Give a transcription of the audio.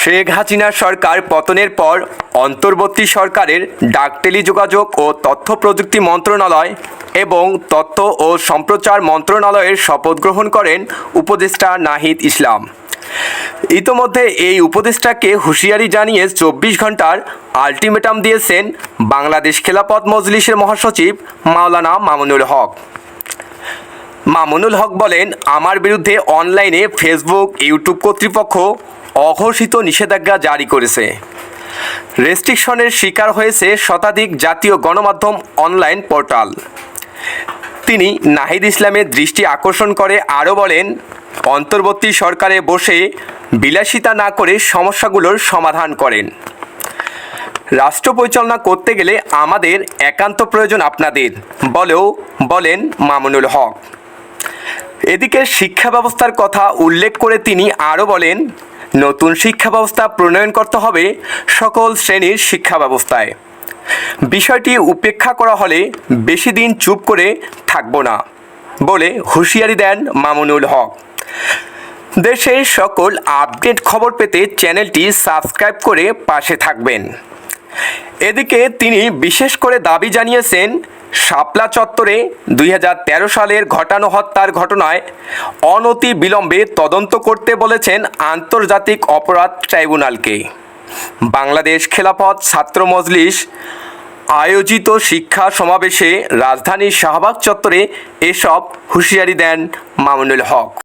শেখ হাসিনা সরকার পতনের পর অন্তর্বর্তী সরকারের ডাক টেলিযোগাযোগ ও তথ্য প্রযুক্তি মন্ত্রণালয় এবং তথ্য ও সম্প্রচার মন্ত্রণালয়ের শপথ গ্রহণ করেন উপদেষ্টা নাহিদ ইসলাম। ইতোমধ্যে এই উপদেষ্টাকে হুঁশিয়ারি জানিয়ে চব্বিশ ঘণ্টার আলটিমেটাম দিয়েছেন বাংলাদেশ খেলাপথ মজলিসের মহাসচিব মাওলানা মামুনুল হক। মামুনুল হক বলেন, আমার বিরুদ্ধে অনলাইনে ফেসবুক, ইউটিউব কর্তৃপক্ষ অঘোষিত নিষেধাজ্ঞা জারি করেছে। রেস্ট্রিকশনের শিকার হয়েছে শতাধিক জাতীয় গণমাধ্যম অনলাইন পোর্টাল। তিনি নাহিদ ইসলামের দৃষ্টি আকর্ষণ করে আরও বলেন, অন্তর্বর্তী সরকারে বসে বিলাসিতা না করে সমস্যাগুলোর সমাধান করেন। রাষ্ট্র পরিচালনা করতে গেলে আমাদের একান্ত প্রয়োজন আপনাদের। বলেও বলেন মামুনুল হক। এদিকে শিক্ষা ব্যবস্থার কথা উল্লেখ করে তিনি আরও বলেন, নতুন শিক্ষা ব্যবস্থা প্রণয়ন করতে হবে সকল শ্রেণির শিক্ষা ব্যবস্থায় বিষয়টি উপেক্ষা করা হলে বেশি দিন চুপ করে থাকব না বলে হুঁশিয়ারি দেন মামুনুল হক। দেশের সকল আপডেট খবর পেতে চ্যানেলটি সাবস্ক্রাইব করে পাশে থাকবেন। এদিকে তিনি বিশেষ করে দাবি জানিয়েছেন শাপলা চত্বরে দুই হাজার তেরো সালের ঘটানো হত্যার ঘটনায় অনতি বিলম্বে তদন্ত করতে বলেছেন আন্তর্জাতিক অপরাধ ট্রাইব্যুনালকে। বাংলাদেশ খেলাফত ছাত্র মজলিস আয়োজিত শিক্ষা সমাবেশে রাজধানীর শাহবাগ চত্বরে এসব হুঁশিয়ারি দেন মামুনুল হক।